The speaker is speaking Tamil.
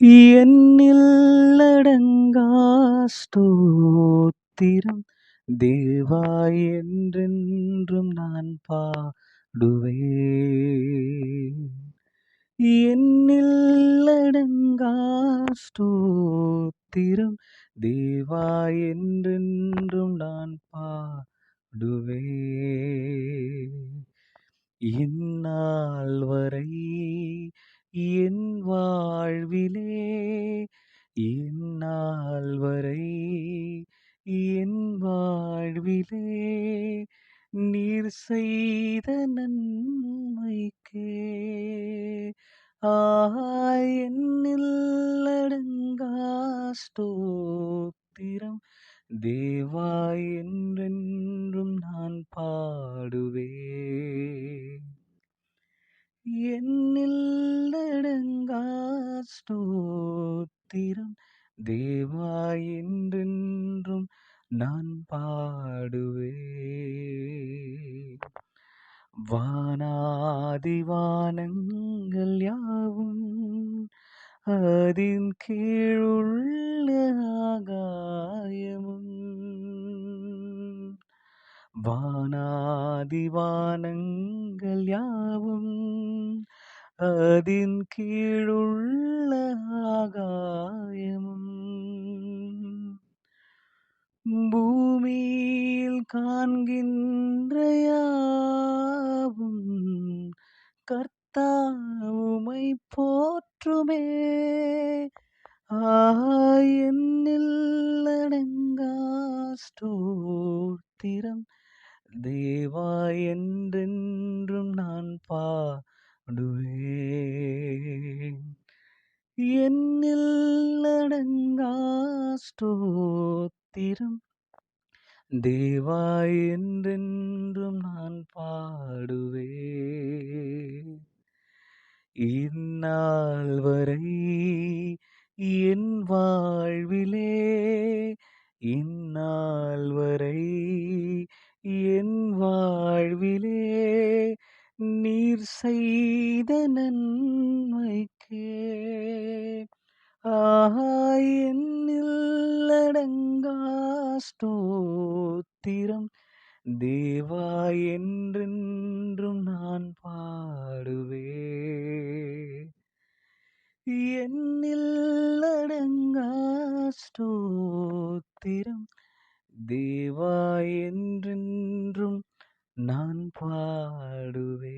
எண்ணிலடங்கா ஸ்தோத்திரம் தேவா என்றென்றும் நான் பாடுவேன். எண்ணிலடங்கா ஸ்தோத்திரம் தேவா என்றென்றும் நான் பாடுவேன். இந்நாள் வரை என் வாழ்விலே என்னால் வரை என் வாழ்விலே நீர் செய்த நன்மைக்கே. ஆய் என்னில் ஸ்தோத்திரம். தேவா என்றென்றும் நான் பா என்னில் அடங்கா ஸ்தோத்திரம் தேவா என்றென்றும் நான் பாடுவேன். வானாதிவானங்கள் யாவும் அதின் கீழுள்ள ஆகாயமும். வானாதிவானங்கள் யாவும் அதின் கீழுள்ள ஆகாயமும் பூமியில் காண்கின்ற யாவும் கர்த்தாவுமை போற்றுமே என்னில் அடங்கா ஸ்தோத்திரம் தேவா என்றென்றும் நான் பாடுவேன். என்னில் அடங்கா ஸ்தோத்திரம். தேவா என்றென்றும் நான் பாடுவே இந்நாள் வரை என் வாழ்விலே இந்நாள் வரை என் வாழ்விலே நீர் செய்த நன்மைக்கே. ஆஹாய் ஸ்தோத்திரம். தேவா என்றென்றும் நான் பாடுவே. என்னில் ஸ்தோத்திரம். தேவா என்றென்றும் நான் பாடுவே